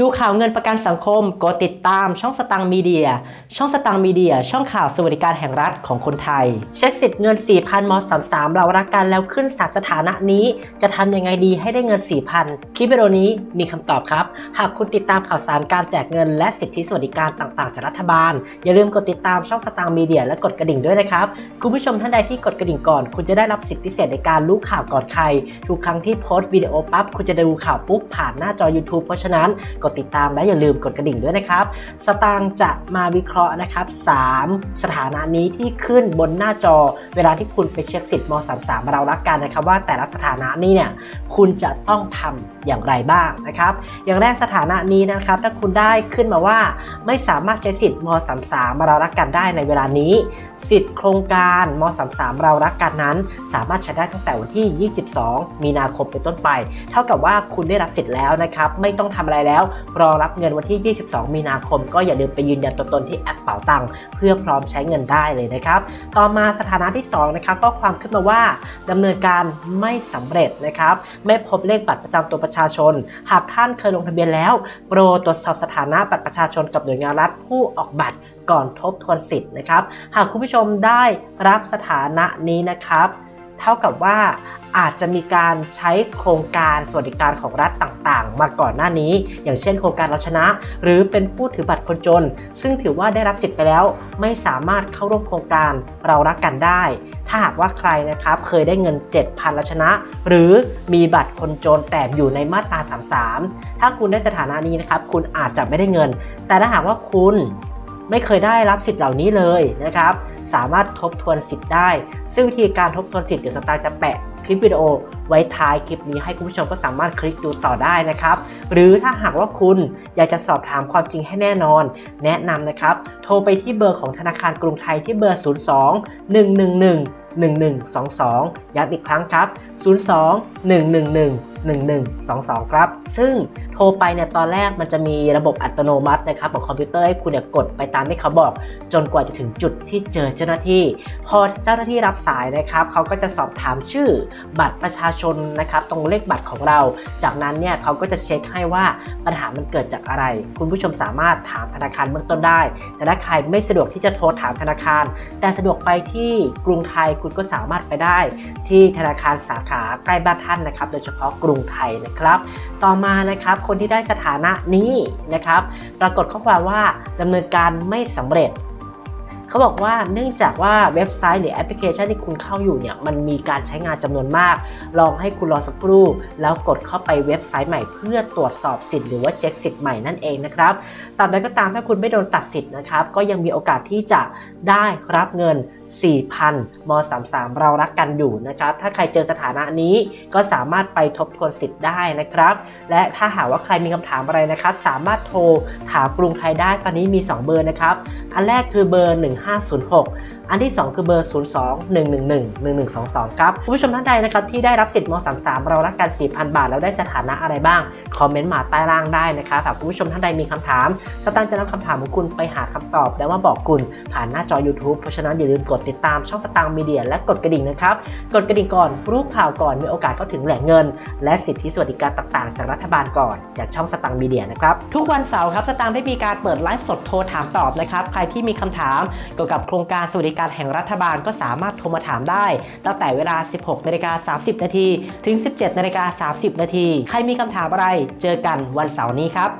ดูข่าวเงินประกันสังคมกดติดตามช่องสตังมีเดีย ช่องสตังมีเดีย ช่องข่าวสวัสดิการแห่งรัฐของคนไทย เช็คสิทธิ์เงิน 4,000ม33เรารักกันแล้วขึ้นสามสถานะนี้จะทำยังไงดีให้ได้เงิน 4,000 คลิปวิดีโอนี้มีคำตอบครับ หากคุณติดตามข่าวสารการแจกเงิน และสิทธิสวัสดิการต่างๆจากรัฐบาล อย่าลืมกดติดตามช่องสตังมีเดีย และกดกระดิ่งด้วยนะครับคุณผู้ชมท่านใดที่กดกระดิ่งก่อน คุณจะได้รับสิทธิพิเศษในการรู้ข่าวก่อนใครทุกครั้งที่โพสต์วิดีโอปั๊บคุณจะด้ดูข่าวปุ๊บผ่านหน้าจอ YouTube เพราะฉะนั้นกดติดตามและอย่าลืมกดกระดิ่งด้วยนะครับ สตางค์จะมาวิเคราะห์นะครับ 3 สถานะนี้ที่ขึ้นบนหน้าจอ เวลาที่คุณไปเช็คสิทธิ์ม .33 เรารักกันนะครับ ว่าแต่ละสถานะนี้เนี่ยคุณจะต้องทำอย่างไรบ้างนะครับ อย่างแรกสถานะนี้นะครับ ถ้าคุณได้ขึ้นมาว่า ไม่สามารถใช้สิทธิ์ม .33 มาเรารักกันได้ในเวลานี้ สิทธิ์โครงการม .33 เรารักกันนั้น สามารถใช้ได้ตั้งแต่วันที่ 22 มีนาคมเป็นต้นไป เท่ากับว่าคุณได้รับสิทธิ์แล้วนะครับ ไม่ต้องทำอะไรแล้ว รอรับเงินวันที่ 22 มีนาคม ก็อย่าลืมไปยืนยันตัวตนที่แอปเป๋าตังค์เพื่อพร้อมใช้เงินได้เลยนะครับ ต่อมาสถานะที่2นะครับก็ความขึ้นมาว่าดำเนินการไม่สำเร็จนะครับ ไม่พบเลขบัตรประจำตัวประชาชน หากท่านเคยลงทะเบียนแล้ว โปรดตรวจสอบสถานะบัตรประชาชนกับหน่วยงานรัฐผู้ออกบัตรก่อนทบทวนสิทธิ์นะครับ หากคุณผู้ชมได้รับสถานะนี้นะครับ เท่ากับว่าอาจจะมีการใช้โครงการสวัสดิการของรัฐต่างๆ มาก่อนหน้านี้ อย่างเช่นโครงการเราชนะ หรือเป็นผู้ถือบัตรคนจน ซึ่งถือว่าได้รับสิทธิ์ไปแล้ว ไม่สามารถเข้าร่วมโครงการเรารักกันได้ ถ้าหากว่าใครนะครับเคยได้เงิน 7,000แล้วชนะ หรือมีบัตรคนจนแต่อยู่ในมาตรา 33 ถ้าคุณได้สถานะนี้นะครับคุณอาจจะไม่ได้เงิน แต่ถ้าหากว่าคุณ ไม่เคยได้รับสิทธิ์เหล่านี้เลยนะครับ สามารถทบทวนสิทธิ์ได้ ซึ่งวิธีการทบทวนสิทธิ์เดี๋ยวสตางค์จะแปะคลิปวิดีโอไว้ท้ายคลิปนี้ให้คุณผู้ชมก็สามารถคลิกดูต่อได้นะครับ หรือถ้าหากว่าคุณอยากจะสอบถามความจริงให้แน่นอน แนะนำนะครับ โทรไปที่เบอร์ของธนาคารกรุงไทยที่เบอร์ 02 111 1122 ย้ำอีกครั้งครับ 02 111 1122 ครับ ซึ่งโทรไปเนี่ยตอนแรกมันจะมีระบบอัตโนมัตินะครับของคอมพิวเตอร์ให้คุณเนี่ยกดไปตามที่เขาบอก จนกว่าจะถึงจุดที่เจอเจ้าหน้าที่ พอเจ้าหน้าที่รับสายนะครับเขาก็จะสอบถามชื่อบัตรประชาชนนะครับตรงเลขบัตรของเรา จากนั้นเนี่ยเขาก็จะเช็คให้ว่าปัญหามันเกิดจากอะไร คุณผู้ชมสามารถถามธนาคารเบื้องต้นได้ แต่ถ้าใครไม่สะดวกที่จะโทรถามธนาคาร แต่สะดวกไปที่กรุงไทยคุณก็สามารถไปได้ ที่ธนาคารสาขาใกล้บ้านท่านนะครับ โดยเฉพาะกรุงไทยนะครับ ต่อมานะครับคนที่ได้สถานะนี้นะครับ ปรากฏข้อความว่าดำเนินการไม่สำเร็จเขาบอกว่าเนื่องจากว่าเว็บไซต์หรือแอปพลิเคชันที่คุณเข้าอยู่เนี่ยมันมีการใช้งานจำนวนมาก ลองให้คุณรอสักครู่ แล้วกดเข้าไปเว็บไซต์ใหม่เพื่อตรวจสอบสิทธิ์หรือว่าเช็คสิทธิ์ใหม่นั่นเองนะครับตามใดก็ตามถ้าคุณไม่โดนตัดสิทธิ์นะครับก็ยังมีโอกาสที่จะได้รับเงิน 4,000ม33 เรารักกันอยู่นะครับ ถ้าใครเจอสถานะนี้ก็สามารถไปทบทวนสิทธิ์ได้นะครับ และถ้าหากว่าใครมีคำถามอะไรนะครับ สามารถโทรถามกรุงไทยได้ ตอนนี้มี 2 เบอร์นะครับ อันแรกคือเบอร์ 1506 อันที่ 2 คือเบอร์ 02 111 1122 ครับคุณผู้ชมท่านใดนะครับที่ได้รับสิทธิ์ม .33 เรารักกัน4,000 บาท แล้วได้สถานะอะไรบ้าง คอมเมนต์มาใต้ล่างได้นะครับหากคุณผู้ชมท่านใดมีคำถามสตางค์จะนำคำถามของคุณไปหาคำตอบแล้วมาบอกคุณผ่านหน้าจอ YouTube เพราะฉะนั้นอย่าลืมกดติดตามช่องสตางค์มีเดียและกดกระดิ่งนะครับกดกระดิ่งก่อนรู้ข่าวก่อนมีโอกาสเข้าถึงแหล่งเงิน และสิทธิสวัสดิการต่างๆ จากรัฐบาลก่อนจากช่องสตางค์มีเดียนะครับทุกวันเสาร์ครับสตางค์ได้มีการเปิดไลฟ์สดโทรถามตอบนะครับใครที่มีคำถามเกี่ยวกับโครงการสวัสดิการแห่งรัฐบาลก็สามารถโทรมาถามได้ ตั้งแต่เวลา 16นาฬิกา30 นาที ถึง 17นาฬิกา30 นาที ใครมีคำถามอะไร เจอกันวันเสาร์นี้ครับ